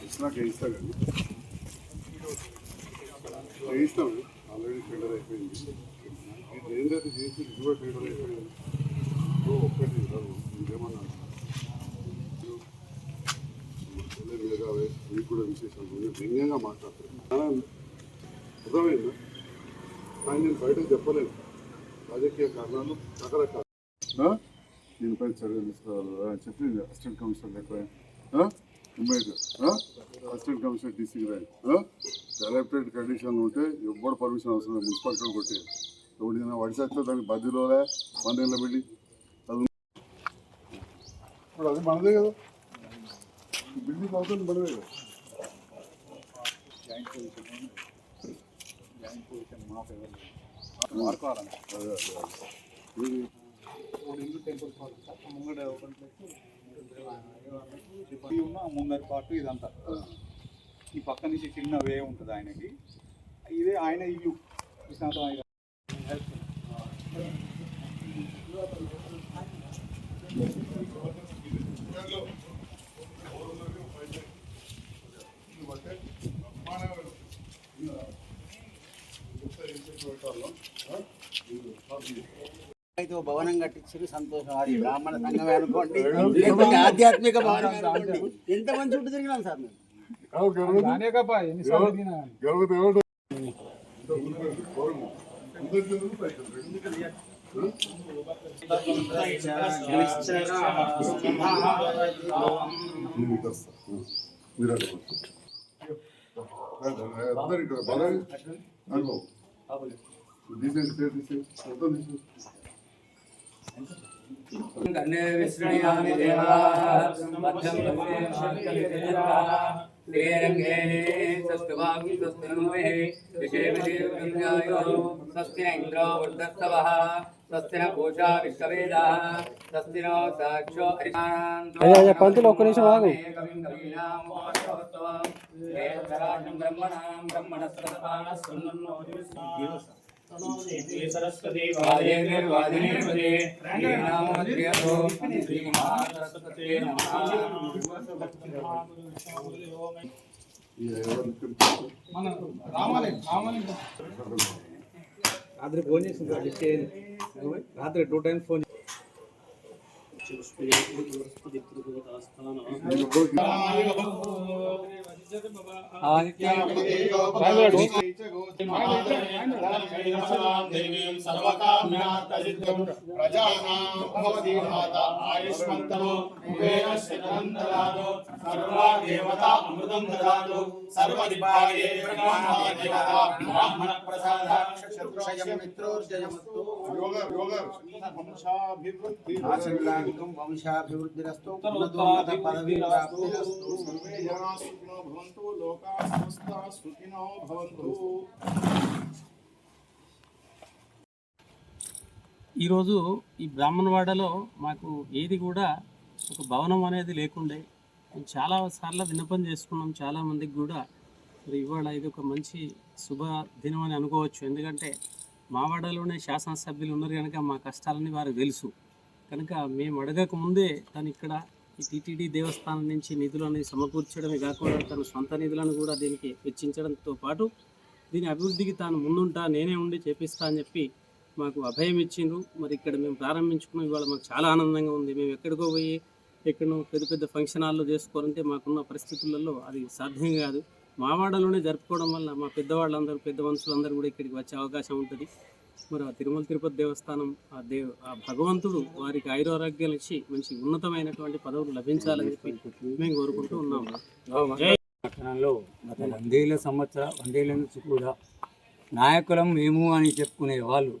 ఇచ్చినాక వేయిస్తా కానీ already tender అయిపోయింది ఇది ఏంటంటే చేసి ఇది కూడా టెండర్ అయిపోయింది ఒక్కటి రాదు ఇంకేమన్నా మిగతావే మీకు కూడా విశేషాలు వ్యంగ్యంగా మాట్లాడతారు అర్థమైందా కానీ నేను బయటకు చెప్పలేను రాజకీయ కారణాలు రకరకాల ఆ? దీనిపై చర్యలు తీసుకోవాలి అని చెప్పి assistant commissioner immediate assistant commissioner డీసీకి రాయి డెవలప్టెడ్ కండిషన్ ఉంటే ఎవ్వడు పర్మిషన్ అవసరం లేదు మున్సిపాలిటీ కొట్టి ఎవరిదైనా వడిసేస్తే దానికి బద్దీలోలే మందేళ్ళ పెళ్ళి అది ఇప్పుడు అది మనదే కదా బిల్డింగ్ అవుతుంది మనదే కదా అదే అదే అదే ఇది ఈ ఉన్న ముందరి పాటు ఇదంతా. ఈ పక్క నుంచి చిన్న వే ఉంటుంది ఆయనకి. ఇదే ఆయన ఇల్లు. విశ్వనాథం ఆయన. అయితే భవనం కట్టించారు సంతోషం. అది బ్రాహ్మణ సంఘమే అనుకోండి. లేకపోతే ఆధ్యాత్మిక భవనం అనుకోండి. ఎంత మంది చుట్టూ తిరిగినాం సార్ మేము? గెలవదు ఎవడు మీరు गन्ने विश्रणियामि देवाः मध्यं कल्पिताः ङ्गे स्वस्तवाग्नि स्वस्तनुमे विषेमदेवगङ्गायो स्वस्ति न इन्द्रो वृद्धस्तवः स्वस्ति न पूषा विश्ववेदाः स्वस्ति नो साक्षो हरिणाम् ब्रह्मणां ब्रह्मणस्तपानस्तुन्नो ఒక్క నిమిషం ఆగు. బ్రహ్మణాం బ్రహ్మణస్పదపానస్సున్నో ఈ ఎవరు నిత్యం రాత్రి ఫోన్ చేసింది రాత్రి టూ టైమ్స్ ఫోన్ మీరు ఎవరికి యోగా యోగా ఆశీర్వాదం వంశాభివృద్ధిరస్తు ఉన్నతోన్నత పదవీ ప్రాప్తిరస్తు సర్వే జనా సుఖినో భవంతు లోకా సమస్తా సుఖినో భవంతు ఈరోజు ఈ బ్రాహ్మణవాడలో మాకు ఏది కూడా ఒక భవనం అనేది లేకుండే. మేము చాలా సార్లు విన్నపం చేసుకున్నాం చాలా మందికి కూడా. మరి ఇవాళ ఇది ఒక మంచి శుభ దినం అని అనుకోవచ్చు. ఎందుకంటే మా వాడలోనే శాసనసభ్యులు ఉన్నారు కనుక మా కష్టాలని వారికి తెలుసు. కనుక మేము అడగక ముందే తను ఇక్కడ ఈ టీటీడీ దేవస్థానం నుంచి నిధులను సమకూర్చడమే కాకుండా తన సొంత నిధులను కూడా దీనికి వెచ్చించడంతో పాటు దీని అభివృద్ధికి తాను ముందుంటా నేనే ఉండి చేపిస్తా అని చెప్పి మాకు అభయం ఇచ్చిండ్రు. మరి ఇక్కడ మేము ప్రారంభించుకున్న. ఇవాళ మాకు చాలా ఆనందంగా ఉంది. మేము ఎక్కడికో పోయి ఎక్కడో పెద్ద పెద్ద ఫంక్షన్ హాల్లో చేసుకోవాలంటే మాకున్న పరిస్థితులలో అది సాధ్యం కాదు. మా వాడలోనే జరుపుకోవడం వల్ల మా పెద్దవాళ్ళందరూ పెద్ద మనుషులందరూ కూడా ఇక్కడికి వచ్చే అవకాశం ఉంటుంది. మరి ఆ తిరుమల తిరుపతి దేవస్థానం ఆ దేవ్ ఆ భగవంతుడు వారికి ఆయురారోగ్యాలు ఇచ్చి మంచి ఉన్నతమైనటువంటి పదవులు లభించాలని చెప్పి మేము కోరుకుంటూ ఉన్నాము పట్టణంలో గత వందేళ్ళ సంవత్సర వందేళ్ళ నుంచి కూడా నాయకులం మేము అని చెప్పుకునే వాళ్ళు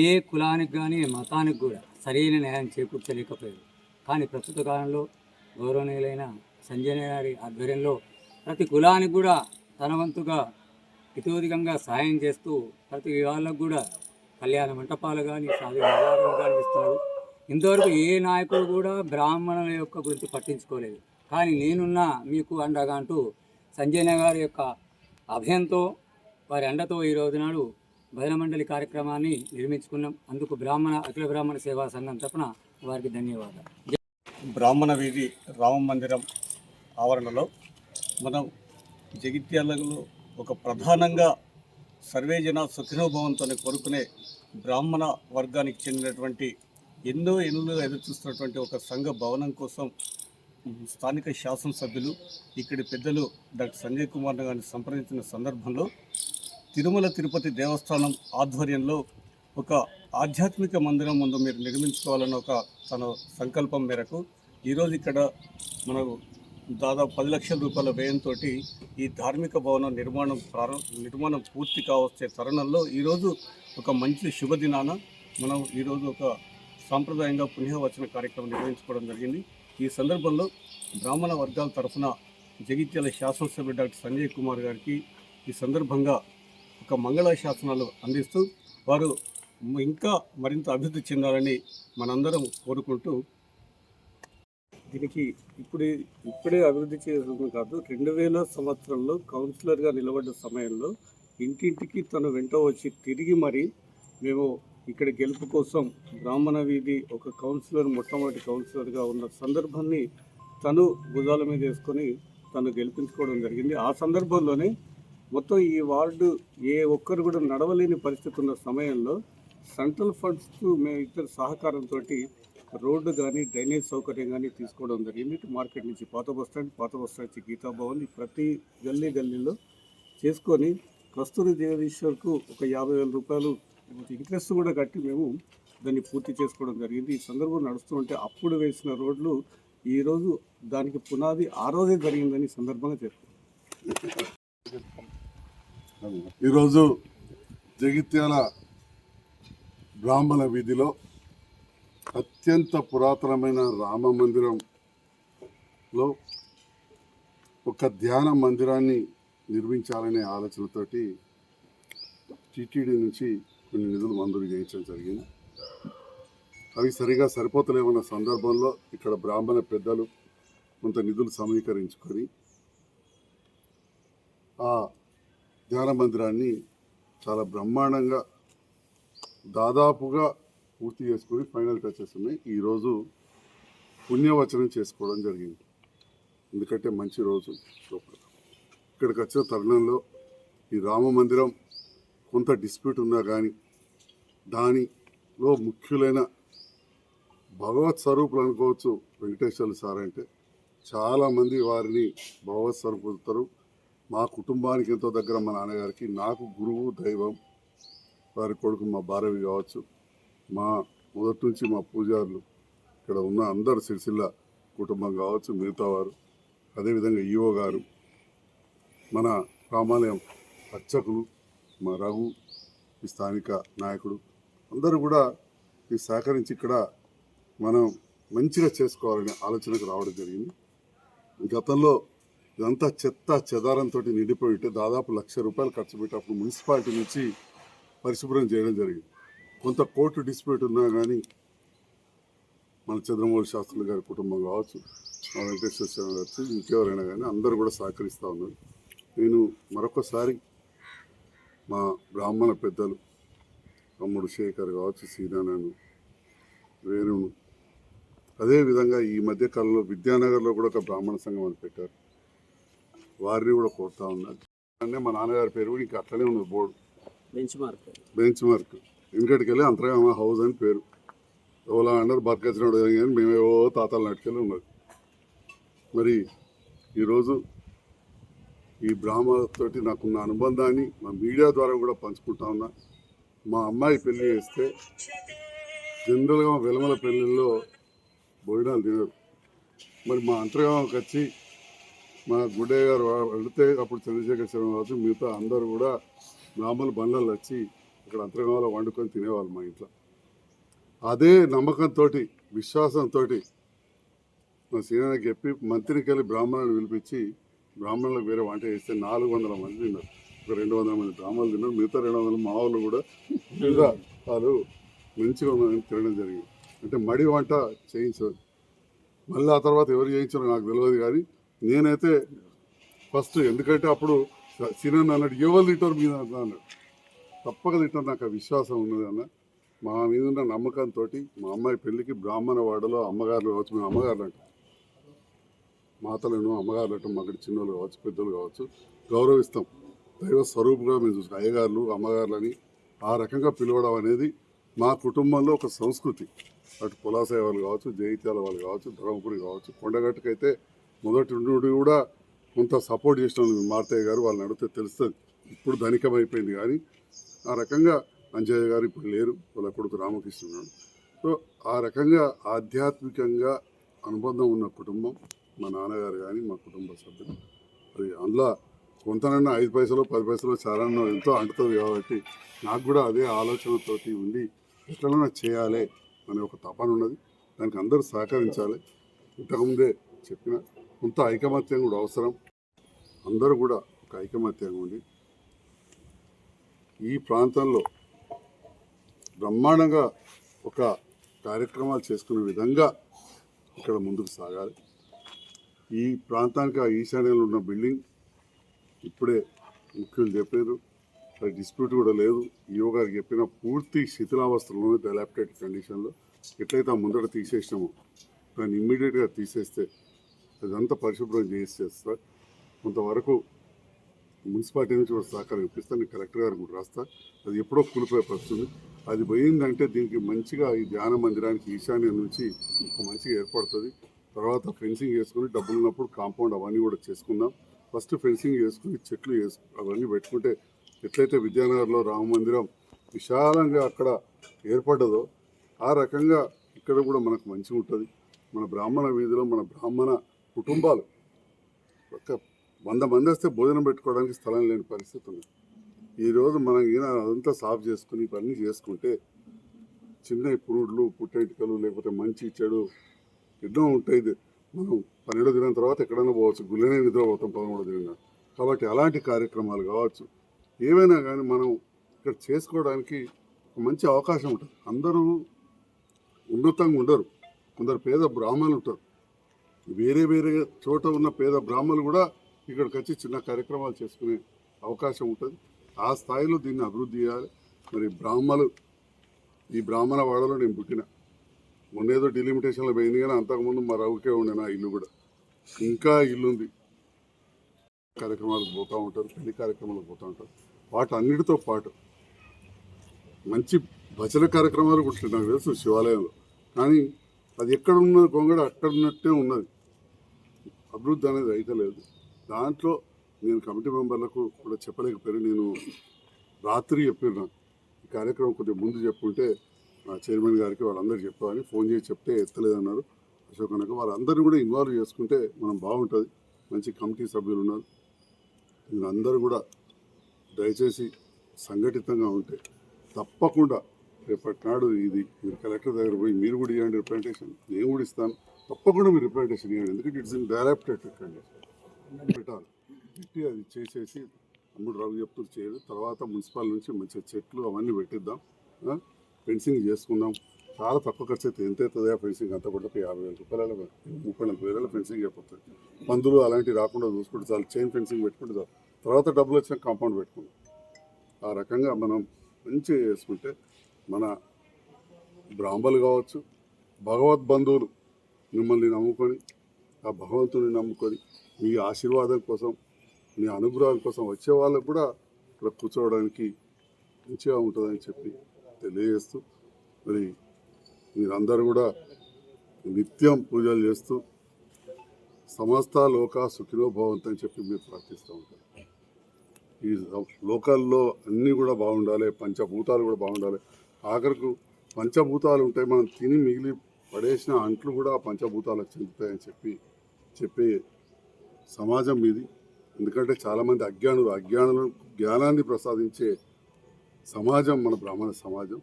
ఏ కులానికి కానీ మతానికి కూడా సరైన న్యాయం చేకూర్చలేకపోయారు. కానీ ప్రస్తుత కాలంలో గౌరవనీయులైన సంజయ్ గారి ఆధ్వర్యంలో ప్రతి కులానికి కూడా తన వంతుగా ఇతోధికంగా సహాయం చేస్తూ ప్రతి వాళ్ళకు కూడా కళ్యాణ మంటపాలు కానీ సాధు వ్యవహారం కానీ ఇస్తున్నాడు ఇంతవరకు ఏ నాయకుడు కూడా బ్రాహ్మణుల యొక్క గురించి పట్టించుకోలేదు. కానీ నేనున్నా మీకు అండగా అంటూ సంజయ్ గారి యొక్క అభయంతో వారి అండతో ఈ రోజు నాడు భజన మండలి కార్యక్రమాన్ని నిర్మించుకున్నాం. అందుకు బ్రాహ్మణ అఖిల బ్రాహ్మణ సేవా సంఘం తరఫున వారికి ధన్యవాదాలు. బ్రాహ్మణ వీధి రామ మందిరం ఆవరణలో మనం జగిత్యాలలో ఒక ప్రధానంగా సర్వేజన సుఖినోభవంతో కోరుకునే బ్రాహ్మణ వర్గానికి చెందినటువంటి ఎన్నో ఎన్నో ఎదురు చూస్తున్నటువంటి ఒక సంఘ భవనం కోసం స్థానిక శాసనసభ్యులు ఇక్కడి పెద్దలు డాక్టర్ సంజయ్ కుమార్ గారిని సంప్రదించిన సందర్భంలో తిరుమల తిరుపతి దేవస్థానం ఆధ్వర్యంలో ఒక ఆధ్యాత్మిక మందిరం ముందు మీరు నిర్మించుకోవాలన్న ఒక తన సంకల్పం మేరకు ఈరోజు ఇక్కడ మనకు దాదాపు పది లక్షల రూపాయల వ్యయంతో ఈ ధార్మిక భవనం నిర్మాణం నిర్మాణం పూర్తి కావచ్చే తరుణంలో ఈరోజు ఒక మంచి శుభదినాన మనం ఈరోజు ఒక సాంప్రదాయంగా పుణ్యవచన కార్యక్రమం నిర్వహించుకోవడం జరిగింది. ఈ సందర్భంలో బ్రాహ్మణ వర్గాల తరఫున జగిత్యాల శాసనసభ్యుడు డాక్టర్ సంజయ్ కుమార్ గారికి ఈ సందర్భంగా ఒక మంగళ శాసనాలు అందిస్తూ వారు ఇంకా మరింత అభివృద్ధి చెందాలని మనందరం కోరుకుంటూ దీనికి ఇప్పుడే ఇప్పుడే అభివృద్ధి చేయడం కాదు రెండు వేల సంవత్సరంలో కౌన్సిలర్గా నిలబడ్డ సమయంలో ఇంటింటికి తను వెంట వచ్చి తిరిగి మరి మేము ఇక్కడ గెలుపు కోసం బ్రాహ్మణ వీధి ఒక కౌన్సిలర్ మొట్టమొదటి కౌన్సిలర్గా ఉన్న సందర్భాన్ని తను భుజాల మీద వేసుకొని తను గెలిపించుకోవడం జరిగింది. ఆ సందర్భంలోనే మొత్తం ఈ వార్డు ఏ ఒక్కరు కూడా నడవలేని పరిస్థితి ఉన్న సమయంలో సెంట్రల్ ఫండ్స్ మేము ఇద్దరు సహకారంతో రోడ్డు కానీ డ్రైనేజ్ సౌకర్యం కానీ తీసుకోవడం జరిగింది. మార్కెట్ నుంచి పాత బస్ స్టాండ్ పాత బస్ స్టాండ్ నుంచి గీతా భవన్ ప్రతి గల్లీ గల్లీలో చేసుకొని కస్తూరి జగదీశ్వర్కు ఒక యాభై వేల రూపాయలు ఇంట్రెస్ట్ కూడా కట్టి మేము దాన్ని పూర్తి చేసుకోవడం జరిగింది. ఈ సందర్భం నడుస్తుంటే అప్పుడు వేసిన రోడ్లు ఈరోజు దానికి పునాది ఆ రోజే జరిగిందని సందర్భంగా చెప్తాను ఈరోజు జగిత్యాల బ్రాహ్మణ వీధిలో అత్యంత పురాతనమైన రామ మందిరంలో ఒక ధ్యాన మందిరాన్ని నిర్మించాలనే ఆలోచనతోటి టీటీడీ నుంచి కొన్ని నిధులు మంజూరు చేయించడం జరిగింది. అవి సరిగా సరిపోతలేమన్న సందర్భంలో ఇక్కడ బ్రాహ్మణ పెద్దలు కొంత నిధులు సమీకరించుకొని ఆ ధ్యాన మందిరాన్ని చాలా బ్రహ్మాండంగా దాదాపుగా పూర్తి చేసుకుని ఫైనల్ టచెస్ ఉన్నాయి. ఈరోజు పుణ్యవచనం చేసుకోవడం జరిగింది. ఎందుకంటే మంచి రోజు. లోపల ఇక్కడికి వచ్చిన తరుణంలో ఈ రామ మందిరం కొంత డిస్ప్యూట్ ఉన్నా కానీ దానిలో ముఖ్యులైన భగవత్ స్వరూపులు అనుకోవచ్చు వెంకటేశ్వర్లు సార్ అంటే చాలామంది వారిని భగవత్ స్వరూపుతారు మా కుటుంబానికి ఎంతో దగ్గర మా నాన్నగారికి నాకు గురువు దైవం వారి కొడుకు మా భారవి కావచ్చు. మా మొదటి నుంచి మా పూజారులు ఇక్కడ ఉన్న అందరు సిరిసిల్ల కుటుంబం కావచ్చు మిగతా వారు అదేవిధంగా ఈఓ గారు మన రామాలయం అర్చకులు మా రఘు ఈ స్థానిక నాయకుడు అందరూ కూడా ఈ సహకరించి ఇక్కడ మనం మంచిగా చేసుకోవాలనే ఆలోచనకు రావడం జరిగింది. గతంలో ఇదంతా చెత్త చెదారంతో నిండిపోయి ఉంటే దాదాపు లక్ష రూపాయలు ఖర్చు పెట్టి అప్పుడు మున్సిపాలిటీ నుంచి పరిశుభ్రం చేయడం జరిగింది. కొంత కోర్టు డిస్ప్యూట్ ఉన్నా కానీ మన చంద్రమౌళి శాస్త్రులు గారి కుటుంబం కావచ్చు మా వెంకటేశ్వర స్వామి గారు ఇంకెవరైనా కానీ అందరూ కూడా సహకరిస్తూ ఉన్నారు. నేను మరొకసారి మా బ్రాహ్మణ పెద్దలు తమ్ముడు శేఖర్ కావచ్చు సీనారాయణ వేణును అదేవిధంగా ఈ మధ్య కాలంలో విద్యానగర్లో కూడా ఒక బ్రాహ్మణ సంఘం అని పెట్టారు. వారిని కూడా కోరుతా ఉన్నారు అంటే మా నాన్నగారి పేరు కూడా ఇంకా అట్లనే ఉన్నది board. Benchmark benchmark వెనకటికి వెళ్ళి అంతర్గామ హౌస్ అని పేరు. ఎవలా అన్నారు బతకచ్చినాడు కానీ మేమేవో తాతలు నాటికెళ్ళి ఉన్నది మరి ఈరోజు ఈ బ్రాహ్మణతోటి నాకున్న అనుబంధాన్ని మా మీడియా ద్వారా కూడా పంచుకుంటా ఉన్నా. మా అమ్మాయి పెళ్ళి చేస్తే జనరల్గా మా వెలమల పెళ్ళిళ్ళలో భోజనాలు తినరు. మరి మా అంతర్గామకి వచ్చి మా గుడ్డయ్య గారు వెళితే అప్పుడు చంద్రశేఖర్ శర్మ కావచ్చు మిగతా అందరూ కూడా బ్రాహ్మణ బండ్లలో వచ్చి ఇక్కడ అంతర్గంలో వండుకొని తినేవాళ్ళు మా ఇంట్లో. అదే నమ్మకంతో విశ్వాసంతో మా సీనియర్కి చెప్పి మంత్రికి వెళ్ళి బ్రాహ్మణులను పిలిపించి బ్రాహ్మణులకు వేరే వంట చేస్తే నాలుగు వందల మంది తిన్నారు. ఒక రెండు వందల మంది బ్రాహ్మణులు తిన్నారు. మిగతా రెండు వందల మా వాళ్ళు కూడా వాళ్ళు మంచిగా ఉన్నదని తినడం జరిగింది. అంటే మడి వంట చేయించారు. మళ్ళీ ఆ తర్వాత ఎవరు చేయించారో నాకు తెలియదు కానీ నేనైతే ఫస్ట్ ఎందుకంటే అప్పుడు సీనియర్ అన్నాడు ఎవరు తింటారు మీద అన్నాడు. తప్పక తింటారు నాకు ఆ విశ్వాసం ఉన్నది అన్న. మా మీద ఉన్న నమ్మకంతో మా అమ్మాయి పెళ్ళికి బ్రాహ్మణ వాడలో అమ్మగారులు కావచ్చు మేము అమ్మగారులు అంటాం. మాతలను అమ్మగారులు అంటాం మాకు చిన్నోళ్ళు కావచ్చు పెద్దలు కావచ్చు గౌరవిస్తాం. దైవ స్వరూపుగా మేము చూస్తాం అయ్యగారులు అమ్మగారులని ఆ రకంగా పిలవడం అనేది మా కుటుంబంలో ఒక సంస్కృతి. అటు పులాసాయ వాళ్ళు కావచ్చు జైత్యాల వాళ్ళు కావచ్చు ధర్మపురి కావచ్చు కొండగట్టుకైతే మొదటి నుండి కూడా కొంత సపోర్ట్ చేసిన మార్తయ్య గారు వాళ్ళని అడిగితే తెలుస్తుంది. ఇప్పుడు ధనికమైపోయింది కానీ ఆ రకంగా అంజయ్య గారు ఇప్పుడు లేరు వాళ్ళ కొడుకు రామకృష్ణున్నాడు సో ఆ రకంగా ఆధ్యాత్మికంగా అనుబంధం ఉన్న కుటుంబం మా నాన్నగారు కానీ మా కుటుంబ సభ్యులు. అది అందులో కొంతనన్నా ఐదు పైసలు పది పైసలు చాలా ఎంతో అంటుతుంది కాబట్టి నాకు కూడా అదే ఆలోచనతోటి ఉండి ఎట్లనైనా చేయాలి అనే ఒక తపన ఉన్నది. దానికి అందరూ సహకరించాలి. ఇంతకుముందే చెప్పిన కొంత ఐకమత్యం కూడా అవసరం. అందరూ కూడా ఒక ఐకమత్యంగా ఉండి ఈ ప్రాంతంలో బ్రహ్మాండంగా ఒక కార్యక్రమాలు చేసుకునే విధంగా ఇక్కడ ముందుకు సాగాలి. ఈ ప్రాంతానికి ఆ ఈశాన్యంలో ఉన్న బిల్డింగ్ ఇప్పుడే ముఖ్యులు చెప్పారు. అది డిస్ప్యూట్ కూడా లేదు. ఈవో గారికి చెప్పిన పూర్తి శిథిలావస్థలోనే డెలాప్టెడ్ కండిషన్లో ఎట్లయితే ఆ ముందట తీసేసినామో దాన్ని ఇమ్మీడియట్గా తీసేస్తే అదంతా పరిశుభ్రం చేసేస్తా కొంతవరకు మున్సిపాలిటీ నుంచి కూడా సహకారం ఇప్పిస్తాను. నేను కలెక్టర్ గారు కూడా రాస్తా. అది ఎప్పుడో కూలిపోయే పరిస్థితుంది. అది పోయిందంటే దీనికి మంచిగా ఈ ధ్యాన మందిరానికి ఈశాన్యం నుంచి ఒక మంచిగా ఏర్పడుతుంది. తర్వాత ఫెన్సింగ్ వేసుకుని డబ్బులు ఉన్నప్పుడు కాంపౌండ్ అవన్నీ కూడా చేసుకుందాం. ఫస్ట్ ఫెన్సింగ్ వేసుకుని చెట్లు వేసు అవన్నీ పెట్టుకుంటే ఎట్లయితే విద్యానగర్లో రామ మందిరం విశాలంగా అక్కడ ఏర్పడ్డదో ఆ రకంగా ఇక్కడ కూడా మనకు మంచిగా ఉంటుంది మన బ్రాహ్మణ వీధిలో మన బ్రాహ్మణ కుటుంబాలు. ఒక వంద మంది వస్తే భోజనం పెట్టుకోవడానికి స్థలం లేని పరిస్థితి ఉంది. ఈరోజు మనం ఈయన అదంతా సాఫ్ చేసుకుని ఇవన్నీ చేసుకుంటే చిన్న పురుడులు పుట్టెంటికలు లేకపోతే మంచి చెడు ఎన్నో ఉంటాయి. మనం పన్నెండో దినం తర్వాత ఎక్కడైనా పోవచ్చు. గుళ్ళనే నిద్రపోతాం పదమూడో దినం కాబట్టి అలాంటి కార్యక్రమాలు కావచ్చు. ఏవైనా కానీ మనం ఇక్కడ చేసుకోవడానికి ఒక మంచి అవకాశం ఉంటుంది. అందరూ ఉన్నతంగా ఉండరు. కొందరు పేద బ్రాహ్మణులు ఉంటారు. వేరే వేరే చోట ఉన్న పేద బ్రాహ్మణులు కూడా ఇక్కడికి వచ్చి చిన్న కార్యక్రమాలు చేసుకునే అవకాశం ఉంటుంది. ఆ స్థాయిలో దీన్ని అభివృద్ధి చేయాలి. మరి బ్రాహ్మలు ఈ బ్రాహ్మణ వాడలో నేను పుట్టిన. మొన్నేదో డిలిమిటేషన్లో పోయింది కానీ అంతకుముందు మా రవుకే ఉండే నా ఇల్లు కూడా. ఇంకా ఇల్లు ఉంది కార్యక్రమాలకు పోతూ ఉంటారు పెళ్ళి కార్యక్రమాలకు పోతూ ఉంటారు. వాటన్నిటితో పాటు మంచి భజన కార్యక్రమాలు కూడా నాకు తెలుసు శివాలయంలో. కానీ అది ఎక్కడ ఉన్న గొంగడ అక్కడ ఉన్నట్టే ఉన్నది. అభివృద్ధి అనేది అయితే లేదు. దాంట్లో నేను కమిటీ మెంబర్లకు కూడా చెప్పలేకపోయాను. నేను రాత్రి చెప్పిన. ఈ కార్యక్రమం కొద్దిగా ముందు చెప్పుంటే మా చైర్మన్ గారికి వాళ్ళందరూ చెప్పాలని ఫోన్ చేసి చెప్తే ఎత్తలేదన్నారు. అశోక్ అన్నకు వాళ్ళందరినీ కూడా ఇన్వాల్వ్ చేసుకుంటే మనం బాగుంటుంది. మంచి కమిటీ సభ్యులు ఉన్నారు. వీళ్ళందరూ కూడా దయచేసి సంఘటితంగా ఉంటే తప్పకుండా రేపటి నాడు ఇది మీరు కలెక్టర్ దగ్గర పోయి మీరు కూడా ఇవ్వండి రిప్రజెంటేషన్ నేను కూడా ఇస్తాను. తప్పకుండా మీరు రిప్రజెంటేషన్ ఇవ్వండి. ఎందుకంటే ఇట్స్ ఇన్ డైరెక్టెడ్ రిప్రజెంటేషన్ పెట్టాలి. పెట్టి అది చేసేసి అమ్ముడు రవి చెప్తూ చేయాలి. తర్వాత మున్సిపల్ నుంచి మంచిగా చెట్లు అవన్నీ పెట్టిద్దాం. ఫెన్సింగ్ చేసుకుందాం. చాలా తక్కువ ఖర్చు అయితే ఎంత అవుతుంది ఆ ఫెన్సింగ్ అంత కూడా యాభై వేల రూపాయల ముప్పై నలభై వేల ఫెన్సింగ్ అయిపోతుంది. పందులు అలాంటివి రాకుండా చూసుకుంటే చాలు. చైన్ ఫెన్సింగ్ పెట్టుకుంటే చాలు. తర్వాత డబ్బులు వచ్చిన కాంపౌండ్ పెట్టుకుందాం. ఆ రకంగా మనం మంచిగా చేసుకుంటే మన బ్రాహ్మలు కావచ్చు భగవద్ బంధువులు మిమ్మల్ని నమ్ముకొని ఆ భగవంతుని నమ్ముకొని మీ ఆశీర్వాదం కోసం మీ అనుగ్రహం కోసం వచ్చే వాళ్ళకు కూడా ఇక్కడ కూర్చోవడానికి మంచిగా ఉంటుందని చెప్పి తెలియజేస్తూ మరి మీరందరూ కూడా నిత్యం పూజలు చేస్తూ సమస్త లోక సుఖినో భవంతని చెప్పి మీరు ప్రార్థిస్తూ ఉంటారు ఈ లోకల్లో అన్నీ కూడా బాగుండాలి పంచభూతాలు కూడా బాగుండాలి. ఆఖరికి పంచభూతాలు ఉంటాయి మనం తిని మిగిలి పడేసిన అంట్లు కూడా పంచభూతాలకు చెందుతాయని చెప్పి చెప్పే సమాజం ఇది. ఎందుకంటే చాలామంది అజ్ఞానులు అజ్ఞానులు జ్ఞానాన్ని ప్రసాదించే సమాజం మన బ్రాహ్మణ సమాజం.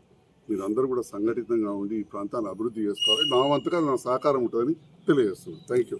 మీరందరూ కూడా సంఘటితంగా ఉండి ఈ ప్రాంతాన్ని అభివృద్ధి చేసుకోవాలి. నా వంతుగా నా సహకారం ఉంటుందని తెలియజేస్తున్నాను. Thank you